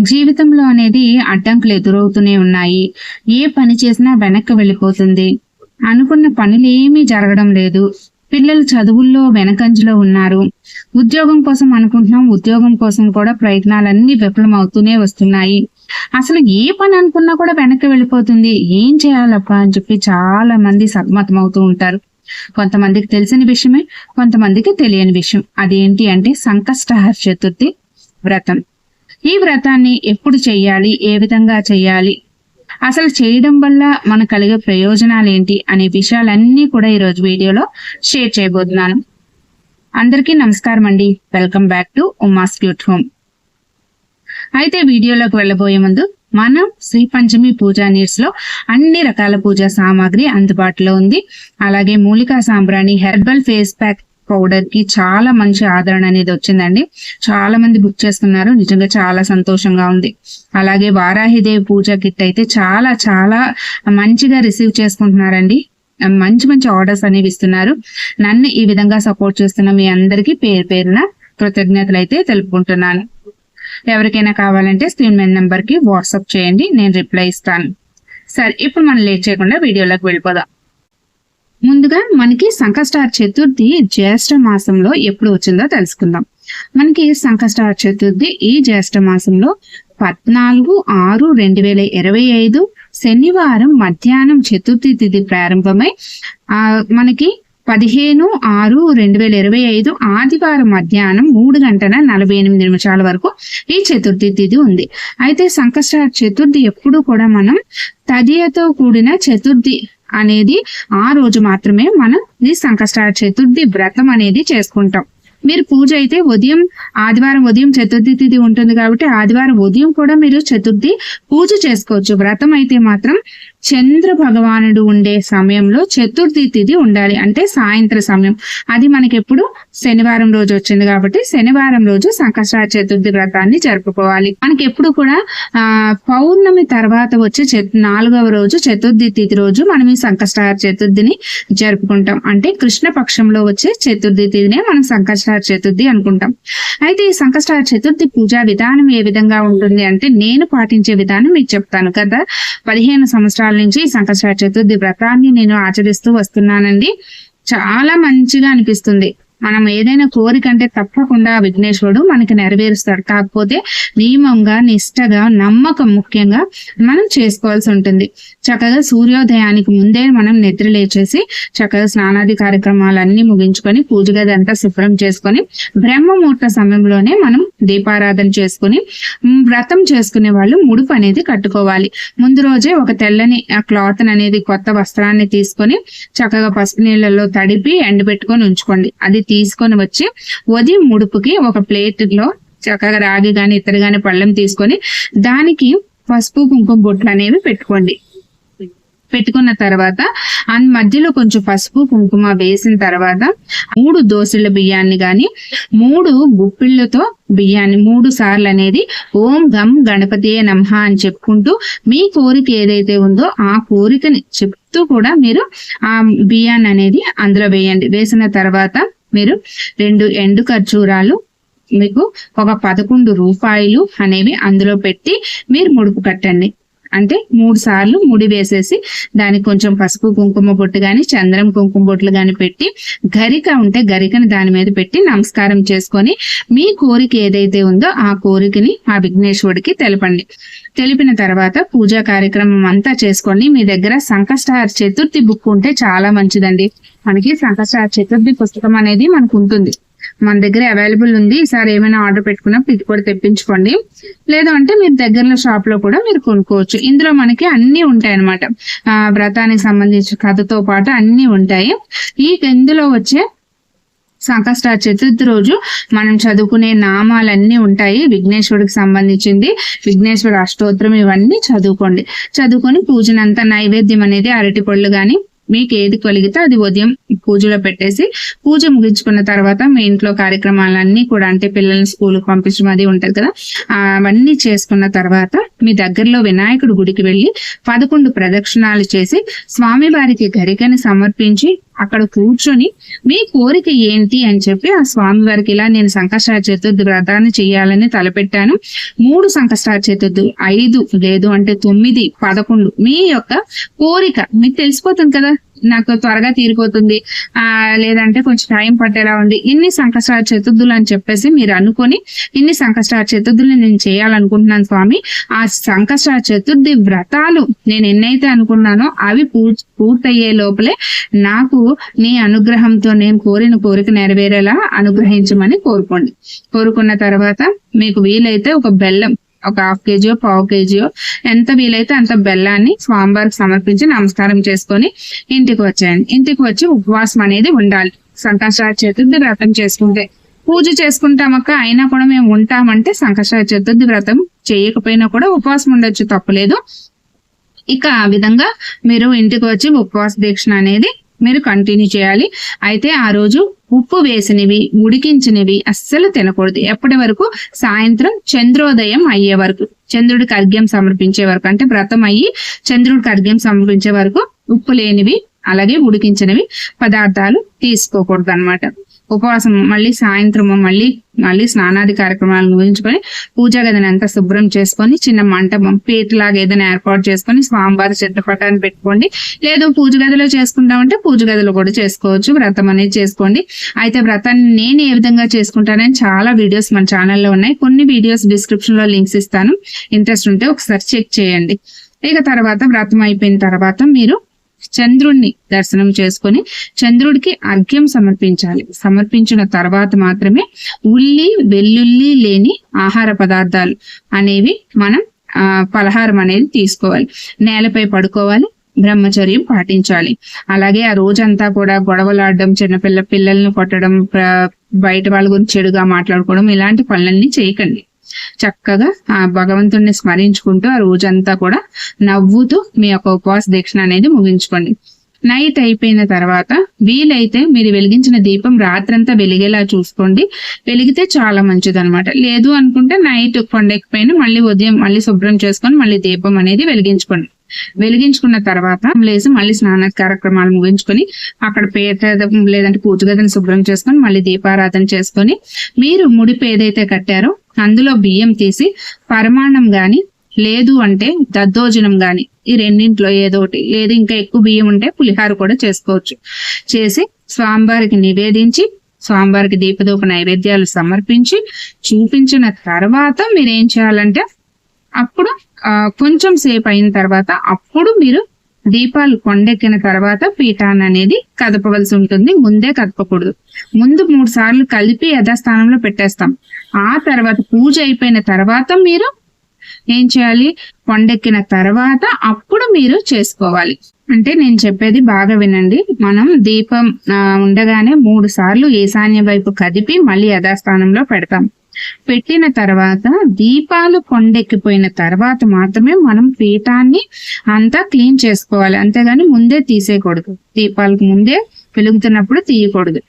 జీవితంలో అనేది అడ్డంకులు ఎదురవుతూనే ఉన్నాయి. ఏ పని చేసినా వెనక్కి వెళ్ళిపోతుంది. అనుకున్న పనులు ఏమీ జరగడం లేదు. పిల్లలు చదువుల్లో వెనకంజలో ఉన్నారు. ఉద్యోగం కోసం అనుకుంటున్నాం. ఉద్యోగం కోసం కూడా ప్రయత్నాలన్నీ విఫలమవుతూనే వస్తున్నాయి. అసలు ఏ పని అనుకున్నా కూడా వెనక్కి వెళ్ళిపోతుంది. ఏం చేయాలప్పా అని చెప్పి చాలా మంది సతమతం అవుతూ ఉంటారు. కొంతమందికి తెలిసిన విషయమే కొంతమందికి తెలియని విషయం. అదేంటి అంటే సంకష్టహర చతుర్థి వ్రతం. ఈ వ్రతాన్ని ఎప్పుడు చేయాలి ఏ విధంగా చేయాలి అసలు చేయడం వల్ల మనకు కలిగే ప్రయోజనాలు ఏంటి అనే విషయాలన్నీ కూడా ఈరోజు వీడియోలో షేర్ చేయబోతున్నాను. అందరికీ నమస్కారం అండి welcome back to Uma's cute home. అయితే వీడియోలోకి వెళ్ళబోయే ముందు మనం శ్రీ పంచమి పూజా నీడ్స్లో అన్ని రకాల పూజా సామాగ్రి అందుబాటులో ఉంది. అలాగే మూలికా సాంబ్రాణి హెర్బల్ ఫేస్ ప్యాక్ పౌడర్కి చాలా మంచి ఆదరణ అనేది వచ్చిందండి. చాలా మంది బుక్ చేస్తున్నారు. నిజంగా చాలా సంతోషంగా ఉంది. అలాగే వారాహిదేవి పూజ కిట్ అయితే చాలా చాలా మంచిగా రిసీవ్ చేసుకుంటున్నారండి. మంచి మంచి ఆర్డర్స్ అనేవి ఇస్తున్నారు. నన్ను ఈ విధంగా సపోర్ట్ చేస్తున్న మీ అందరికీ పేరు పేరున కృతజ్ఞతలు అయితే తెలుపుకుంటున్నాను. ఎవరికైనా కావాలంటే స్క్రీన్ మీద నెంబర్కి వాట్సాప్ చేయండి. నేను రిప్లై ఇస్తాను. సరే ఇప్పుడు మనం లేట్ చేయకుండా వీడియోలోకి వెళ్ళిపోదాం. ముందుగా మనకి సంకష్టార చతుర్థి జ్యేష్ఠ మాసంలో ఎప్పుడు వచ్చిందో తెలుసుకుందాం. మనకి సంకష్టార చతుర్థి ఈ జ్యేష్ఠ మాసంలో పద్నాలుగు ఆరు రెండు వేల ఇరవై ఐదు శనివారం మధ్యాహ్నం చతుర్థి తిథి ప్రారంభమై ఆ మనకి పదిహేను ఆరు రెండు వేల ఇరవై ఐదు ఆదివారం మధ్యాహ్నం మూడు గంటల నలభై ఎనిమిది నిమిషాల వరకు ఈ చతుర్థి తిథి ఉంది. అయితే సంకష్ట చతుర్థి ఎప్పుడు కూడా మనం తదియతో కూడిన చతుర్థి అనేది ఆ రోజు మాత్రమే మనం ఈ సంకష్ట చతుర్థి వ్రతం అనేది చేసుకుంటాం. మీరు పూజ అయితే ఉదయం ఆదివారం ఉదయం చతుర్థి తిథి ఉంటుంది కాబట్టి ఆదివారం ఉదయం కూడా మీరు చతుర్థి పూజ చేసుకోవచ్చు. వ్రతం అయితే మాత్రం చంద్ర భగవానుడు ఉండే సమయంలో చతుర్థి తిథి ఉండాలి. అంటే సాయంత్ర సమయం. అది మనకి ఎప్పుడు శనివారం రోజు వచ్చింది కాబట్టి శనివారం రోజు సంకష్ట చతుర్థి వ్రతాన్ని జరుపుకోవాలి. మనకి ఎప్పుడు కూడా ఆ పౌర్ణమి తర్వాత వచ్చే నాలుగవ రోజు చతుర్థి తిథి రోజు మనం ఈ సంకష్ట చతుర్థిని జరుపుకుంటాం. అంటే కృష్ణ పక్షంలో వచ్చే చతుర్థి తిథినే మనం సంకష్ట చతుర్థి అనుకుంటాం. అయితే ఈ సంకష్ట చతుర్థి పూజా విధానం ఏ విధంగా ఉంటుంది అంటే నేను పాటించే విధానం మీకు చెప్తాను కదా. పదిహేను సంవత్సరాల నుంచి సంకష్ట చతుర్థి వ్రతాన్ని నేను ఆచరిస్తూ వస్తున్నానండి. చాలా మంచిగా అనిపిస్తుంది. మనం ఏదైనా కోరిక అంటే తప్పకుండా విఘ్నేశ్వరుడు మనకి నెరవేరుస్తాడు. కాకపోతే నియమంగా నిష్టగా నమ్మకం ముఖ్యంగా మనం చేసుకోవాల్సి ఉంటుంది. చక్కగా సూర్యోదయానికి ముందే మనం నిద్ర లేచేసి చక్కగా స్నానాది కార్యక్రమాలన్నీ ముగించుకొని పూజ గది అంతా శుభ్రం చేసుకొని బ్రహ్మముహూర్త సమయంలోనే మనం దీపారాధన చేసుకుని వ్రతం చేసుకునే వాళ్ళు ముడుపు అనేది కట్టుకోవాలి. ముందు రోజే ఒక తెల్లని క్లాత్ అనేది కొత్త వస్త్రాన్ని తీసుకొని చక్కగా పసుపు నీళ్ళలో తడిపి ఎండబెట్టుకొని ఉంచుకోండి. అది తీసుకొని వచ్చి ఉదయం ముడుపుకి ఒక ప్లేట్లో చక్కగా రాగి కానీ ఇతర కానీ పళ్ళెం తీసుకొని దానికి పసుపు కుంకుమ బొట్లు అనేవి పెట్టుకోండి. పెట్టుకున్న తర్వాత ఆ మధ్యలో కొంచెం పసుపు కుంకుమ వేసిన తర్వాత మూడు దోశల బియ్యాన్ని గాని మూడు గుప్పిళ్ళతో బియ్యాన్ని మూడు సార్లు అనేది ఓం గం గణపతి నమః అని చెప్పుకుంటూ మీ కోరిక ఏదైతే ఉందో ఆ కోరికని చెప్తూ కూడా మీరు ఆ బియ్యాన్ని అనేది అందులో వేయండి. వేసిన తర్వాత మీరు రెండు ఎండు ఖర్జూరాలు మీకు ఒక పదకొండు రూపాయలు అనేవి అందులో పెట్టి మీరు ముడుపు కట్టండి. అంటే మూడు సార్లు ముడి వేసేసి దానికి కొంచెం పసుపు కుంకుమ బొట్టు కానీ చంద్రం కుంకుమ బొట్లు కానీ పెట్టి గరిక ఉంటే గరికని దాని మీద పెట్టి నమస్కారం చేసుకొని మీ కోరిక ఏదైతే ఉందో ఆ కోరికని ఆ విఘ్నేశ్వరుడికి తెలపండి. తెలిపిన తర్వాత పూజా కార్యక్రమం అంతా చేసుకోండి. మీ దగ్గర సంకష్టహార చతుర్థి బుక్ ఉంటే చాలా మంచిదండి. మనకి సంకష్టహార చతుర్థి పుస్తకం అనేది మనకు ఉంటుంది. మన దగ్గర అవైలబుల్ ఉంది. ఈసారి ఏమైనా ఆర్డర్ పెట్టుకున్నప్పుడు ఇది కూడా తెప్పించుకోండి. లేదు అంటే మీరు దగ్గరలో షాప్లో కూడా మీరు కొనుక్కోవచ్చు. ఇందులో మనకి అన్ని ఉంటాయి అనమాట వ్రతానికి సంబంధించిన కథతో పాటు అన్ని ఉంటాయి. ఈ ఇందులో వచ్చే సంకష్ట చతుర్థి రోజు మనం చదువుకునే నామాలన్నీ ఉంటాయి. విఘ్నేశ్వరుడికి సంబంధించింది. విఘ్నేశ్వర అష్టోత్తరం ఇవన్నీ చదువుకోండి. చదువుకొని పూజనంతా నైవేద్యం అనేది అరటి పళ్ళు కానీ మీకు ఏది కలిగితే అది ఉదయం పూజలో పెట్టేసి పూజ ముగించుకున్న తర్వాత మీ ఇంట్లో కార్యక్రమాలన్నీ కూడా అంటే పిల్లల్ని స్కూల్ పంపించడం అది ఉంటది కదా. అవన్నీ చేసుకున్న తర్వాత మీ దగ్గరలో వినాయకుడు గుడికి వెళ్ళి పదకొండు ప్రదక్షిణాలు చేసి స్వామి వారికి గరికని సమర్పించి అక్కడ కూర్చొని మీ కోరిక ఏంటి అని చెప్పి ఆ స్వామి వారికి ఇలా నేను సంకష్టార చతుర్థి వ్రతాన్ని చేయాలని తలపెట్టాను. మూడు సంకష్టార చతుర్థి ఐదు లేదు అంటే తొమ్మిది పదకొండు మీ యొక్క కోరిక. మీకు తెలిసిపోతుంది కదా? నాకు త్వరగా తీరిపోతుంది. ఆ లేదంటే కొంచెం టైం పట్టేలా ఉంది. ఇన్ని సంకష్టార చతుర్థులు అని చెప్పేసి మీరు అనుకొని ఇన్ని సంకష్టార చతుర్థులు నేను చేయాలనుకుంటున్నాను స్వామి. ఆ సంకష్టార చతుర్థి వ్రతాలు నేను ఎన్నైతే అనుకున్నానో అవి పూర్తయ్యే లోపలే నాకు నీ అనుగ్రహంతో నేను కోరిన కోరిక నెరవేరేలా అనుగ్రహించమని కోరుకోండి. కోరుకున్న తర్వాత మీకు వీలైతే ఒక బెల్లం ఒక హాఫ్ కేజీయో పావు కేజీయో ఎంత వీలైతే అంత బెల్లాన్ని స్వామివారికి సమర్పించి నమస్కారం చేసుకొని ఇంటికి వచ్చేయండి. ఇంటికి వచ్చి ఉపవాసం అనేది ఉండాలి. సంకష్ట చతుర్థి వ్రతం చేసుకుంటే. పూజ చేసుకుంటామక్క అయినా కూడా మేము ఉంటామంటే సంకష్ట చతుర్థి వ్రతం చేయకపోయినా కూడా ఉపవాసం ఉండొచ్చు తప్పలేదు. ఇక ఆ విధంగా మీరు ఇంటికి వచ్చి ఉపవాస దీక్ష అనేది మీరు కంటిన్యూ చేయాలి. అయితే ఆ రోజు ఉప్పు వేసినవి ఉడికించినవి అస్సలు తినకూడదు. ఎప్పటి వరకు? సాయంత్రం చంద్రోదయం అయ్యే వరకు. చంద్రుడికి అర్ఘ్యం సమర్పించే వరకు. అంటే వ్రతం అయ్యి చంద్రుడికి అర్ఘ్యం సమర్పించే వరకు ఉప్పు లేనివి అలాగే ఉడికించినవి పదార్థాలు తీసుకోకూడదు అనమాట ఉపవాసం మళ్ళీ సాయంత్రము మళ్ళీ మళ్ళీ స్నానాది కార్యక్రమాలు ముగించుకొని పూజా గదిని అంతా శుభ్రం చేసుకొని చిన్న మంటపం లాగా ఏదైనా ఏర్పాటు చేసుకొని స్వామివారి చిత్రపటాన్ని పెట్టుకోండి. లేదు పూజ గదిలో చేసుకుంటామంటే పూజ గదిలో కూడా చేసుకోవచ్చు. వ్రతం అనేది చేసుకోండి. అయితే వ్రతాన్ని నేను ఏ విధంగా చేసుకుంటానని చాలా వీడియోస్ మన ఛానల్లో ఉన్నాయి. కొన్ని వీడియోస్ డిస్క్రిప్షన్లో లింక్స్ ఇస్తాను. ఇంట్రెస్ట్ ఉంటే ఒకసారి చెక్ చేయండి. ఇక తర్వాత వ్రతం అయిపోయిన తర్వాత మీరు చంద్రుణ్ణి దర్శనం చేసుకొని చంద్రుడికి అర్ఘ్యం సమర్పించాలి. సమర్పించిన తర్వాత మాత్రమే ఉల్లి వెల్లుల్లి లేని ఆహార పదార్థాలు అనేవి మనం ఆ పలహారం అనేది తీసుకోవాలి. నేలపై పడుకోవాలి బ్రహ్మచర్యం పాటించాలి. అలాగే ఆ రోజంతా కూడా గొడవలాడడం చిన్నపిల్ల పిల్లల్ని కొట్టడం బయట వాళ్ళ గురించి చెడుగా మాట్లాడుకోవడం ఇలాంటి పనులన్నీ చేయకండి. చక్కగా ఆ భగవంతుణ్ణి స్మరించుకుంటూ ఆ రోజంతా కూడా నవ్వుతూ మీ యొక్క ఉపవాస దీక్ష అనేది ముగించుకోండి. నైట్ అయిపోయిన తర్వాత వీలైతే మీరు వెలిగించిన దీపం రాత్రంతా వెలిగేలా చూసుకోండి. వెలిగితే చాలా మంచిది అనమాట లేదు అనుకుంటే నైట్ కొండెక్కిపోయిన మళ్ళీ ఉదయం మళ్ళీ శుభ్రం చేసుకొని మళ్ళీ దీపం అనేది వెలిగించుకోండి. వెలిగించుకున్న తర్వాత లేచి మళ్ళీ స్నాన కార్యక్రమాలు ముగించుకొని అక్కడ పేట లేదంటే పూజ గదిని శుభ్రం చేసుకొని మళ్ళీ దీపారాధన చేసుకొని మీరు ముడిపు ఏదైతే కట్టారో అందులో బియ్యం తీసి పరమాణం గాని లేదు అంటే దద్దోజనం గాని ఈ రెండింట్లో ఏదో ఒకటి లేదు ఇంకా ఎక్కువ బియ్యం ఉంటే పులిహార కూడా చేసుకోవచ్చు. చేసి స్వామివారికి నివేదించి స్వామివారికి దీపదూప నైవేద్యాలు సమర్పించి చూపించిన తర్వాత మీరు ఏం చేయాలంటే అప్పుడు కొంచెం సేపు అయిన తర్వాత అప్పుడు మీరు దీపాలు కొండెక్కిన తర్వాత పీఠాన్ని అనేది కదపవలసి ఉంటుంది. ముందే కదపకూడదు. ముందు మూడు సార్లు కలిపి యథాస్థానంలో పెట్టేస్తాం. ఆ తర్వాత పూజ అయిపోయిన తర్వాత మీరు ఏం చేయాలి? కొండెక్కిన తర్వాత అప్పుడు మీరు చేసుకోవాలి. అంటే నేను చెప్పేది బాగా వినండి. మనం దీపం ఉండగానే మూడు సార్లు ఈశాన్య వైపు కదిపి మళ్ళీ యథాస్థానంలో పెడతాం. పెట్టిన తర్వాత దీపాలు కొండెక్కిపోయిన తర్వాత మాత్రమే మనం పీఠాన్ని అంతా క్లీన్ చేసుకోవాలి. అంతేగాని ముందే తీసేయకూడదు. దీపాలకు ముందే వెలుగుతున్నప్పుడు తీయకూడదు.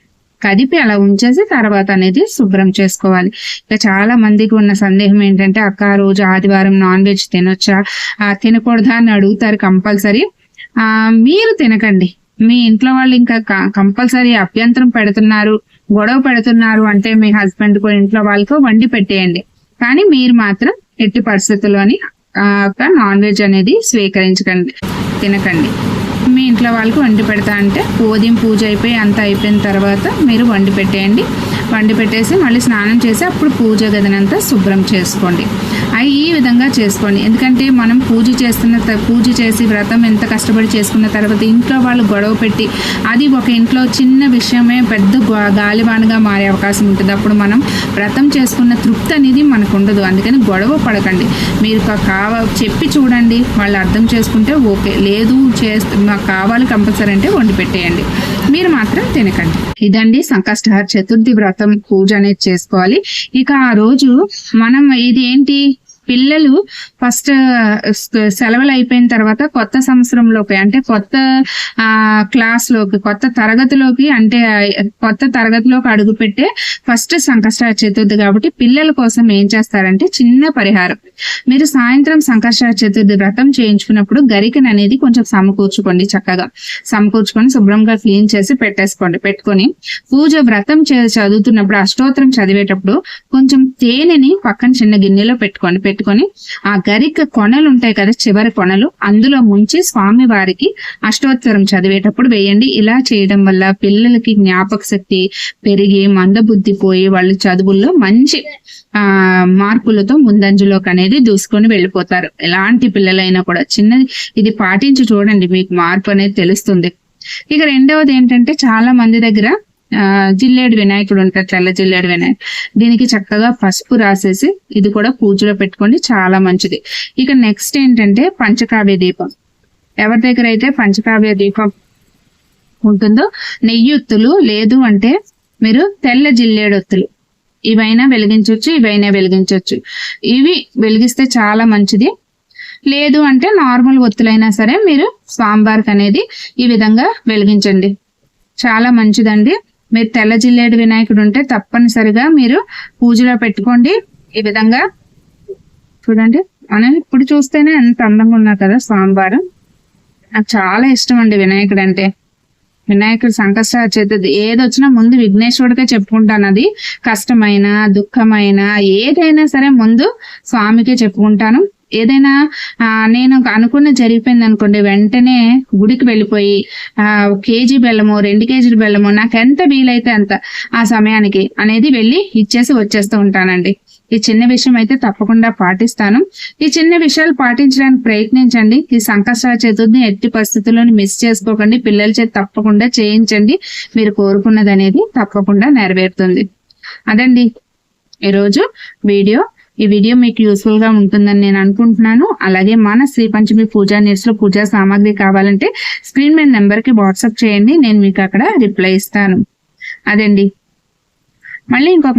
కదిపి అలా ఉంచేసి తర్వాత అనేది శుభ్రం చేసుకోవాలి. ఇక చాలా మందికి ఉన్న సందేహం ఏంటంటే అక్క రోజు ఆదివారం నాన్ వెజ్ తినొచ్చా? తినకూడదా అని అడుగుతారు కంపల్సరీ. ఆ మీరు తినకండి. మీ ఇంట్లో వాళ్ళు ఇంకా కంపల్సరీ అభ్యంతరం పెడుతున్నారు. గొడవ పెడుతున్నారు అంటే మీ హస్బెండ్ కో ఇంట్లో వాళ్ళకో వండి పెట్టేయండి. కానీ మీరు మాత్రం ఎట్టి పరిస్థితుల్లోని నాన్ వెజ్ అనేది స్వీకరించకండి తినకండి. మీ ఇంట్లో వాళ్ళకి వండి పెడతా అంటే ఉదయం పూజ అయిపోయి అంతా అయిపోయిన తర్వాత మీరు వండి పెట్టేయండి. వండి పెట్టేసి మళ్ళీ స్నానం చేసి అప్పుడు పూజ గదినంతా శుభ్రం చేసుకోండి. అవి ఈ విధంగా చేసుకోండి. ఎందుకంటే మనం పూజ చేస్తున్న పూజ చేసి వ్రతం ఎంత కష్టపడి చేసుకున్న తర్వాత ఇంట్లో వాళ్ళు గొడవ పెట్టి అది ఒక ఇంట్లో చిన్న విషయమే పెద్ద గాలివానగా మారే అవకాశం ఉంటుంది. అప్పుడు మనం వ్రతం చేసుకున్న తృప్తి అనేది మనకు ఉండదు. అందుకని గొడవ పడకండి. మీరు కావ చెప్పి చూడండి. వాళ్ళు అర్థం చేసుకుంటే ఓకే. లేదు చేస్తే మాకు కావాలి కంపల్సరీ అంటే వండి పెట్టేయండి. మీరు మాత్రం తినకండి. ఇదండి సంకష్టహార చతుర్థి వ్రతం పూజ అనేది చేసుకోవాలి. ఇక ఆ రోజు మనం ఇది ఏంటి? పిల్లలు ఫస్ట్ సెలవులు అయిపోయిన తర్వాత కొత్త సంవత్సరంలోకి అంటే కొత్త ఆ క్లాస్లోకి కొత్త తరగతిలోకి అంటే కొత్త తరగతిలోకి అడుగు పెట్టే ఫస్ట్ సంకష్ట చతుర్థి కాబట్టి పిల్లల కోసం ఏం చేస్తారంటే చిన్న పరిహారం. మీరు సాయంత్రం సంకష్ట చతుర్థి వ్రతం చేయించుకున్నప్పుడు గరికను అనేది కొంచెం సమకూర్చుకోండి చక్కగా. సమకూర్చుకొని శుభ్రంగా క్లీన్ చేసి పెట్టేసుకోండి. పెట్టుకొని పూజ వ్రతం చే చదువుతున్నప్పుడు అష్టోత్తరం చదివేటప్పుడు కొంచెం తేనెని పక్కన చిన్న గిన్నెలో పెట్టుకోండి. పెట్టుకొని ఆ గరిక కొనలు ఉంటాయి కదా చివరి కొనలు అందులో ముంచి స్వామి వారికి అష్టోత్తరం చదివేటప్పుడు వేయండి. ఇలా చేయడం వల్ల పిల్లలకి జ్ఞాపక శక్తి పెరిగి మందబుద్ధి పోయి వాళ్ళు చదువుల్లో మంచి ఆ మార్పులతో ముందంజలోకి అనేది దూసుకొని వెళ్ళిపోతారు. ఎలాంటి పిల్లలైనా కూడా చిన్నది ఇది పాటించి చూడండి మీకు మార్పు అనేది తెలుస్తుంది. ఇక రెండవది ఏంటంటే చాలా మంది దగ్గర జిల్లేడు వినాయకుడు ఉంటారు తెల్ల జిల్లేడు వినాయకుడు. దీనికి చక్కగా పసుపు రాసేసి ఇది కూడా పూజలో పెట్టుకోండి చాలా మంచిది. ఇక నెక్స్ట్ ఏంటంటే పంచకావ్య దీపం. ఎవరి దగ్గర అయితే పంచకావ్య దీపం ఉంటుందో నెయ్యొత్తులు లేదు అంటే మీరు తెల్ల జిల్లేడొత్తులు ఇవైనా వెలిగించవచ్చు ఇవైనా వెలిగించవచ్చు ఇవి వెలిగిస్తే చాలా మంచిది. లేదు అంటే నార్మల్ ఒత్తులైనా సరే మీరు స్వామివారికి అనేది ఈ విధంగా వెలిగించండి. చాలా మంచిదండి. మీరు తెల్ల జిల్లేడు వినాయకుడు ఉంటే తప్పనిసరిగా మీరు పూజలో పెట్టుకోండి. ఈ విధంగా చూడండి. మనం ఇప్పుడు చూస్తేనే ఎంత అందంగా ఉన్నారు కదా స్వామివారు. నాకు చాలా ఇష్టం అండి వినాయకుడు అంటే వినాయకుడు సంకష్ట చతుర్థి ఏది వచ్చినా ముందు విఘ్నేశ్వరుడికే చెప్పుకుంటాను అది. కష్టమైన దుఃఖమైన ఏదైనా సరే ముందు స్వామికే చెప్పుకుంటాను. ఏదైనా ఆ, నేను అనుకున్న జరిగిపోయింది అనుకోండి వెంటనే గుడికి వెళ్ళిపోయి ఆ కేజీ బెల్లము రెండు కేజీల బెల్లము నాకు ఎంత వీలైతే అంత ఆ సమయానికి అనేది వెళ్ళి ఇచ్చేసి వచ్చేస్తూ ఉంటానండి. ఈ చిన్న విషయం అయితే తప్పకుండా పాటిస్తాను. ఈ చిన్న విషయాలు పాటించడానికి ప్రయత్నించండి. ఈ సంకష్ట చతుర్థిని ఎట్టి పరిస్థితుల్లోని మిస్ చేసుకోకండి. పిల్లల చేతి తప్పకుండా చేయించండి. మీరు కోరుకున్నది అనేది తప్పకుండా నెరవేరుతుంది. అదండి ఈరోజు వీడియో. ఈ వీడియో మీకు యూస్ఫుల్గా ఉంటుందని నేను అనుకుంటున్నాను. అలాగే మన శ్రీ పంచమి పూజా నీడ్స్లో పూజా సామాగ్రి కావాలంటే స్క్రీన్ మీద నెంబర్కి వాట్సాప్ చేయండి. నేను మీకు అక్కడ రిప్లై ఇస్తాను. అదండి. మళ్ళీ ఇంకొక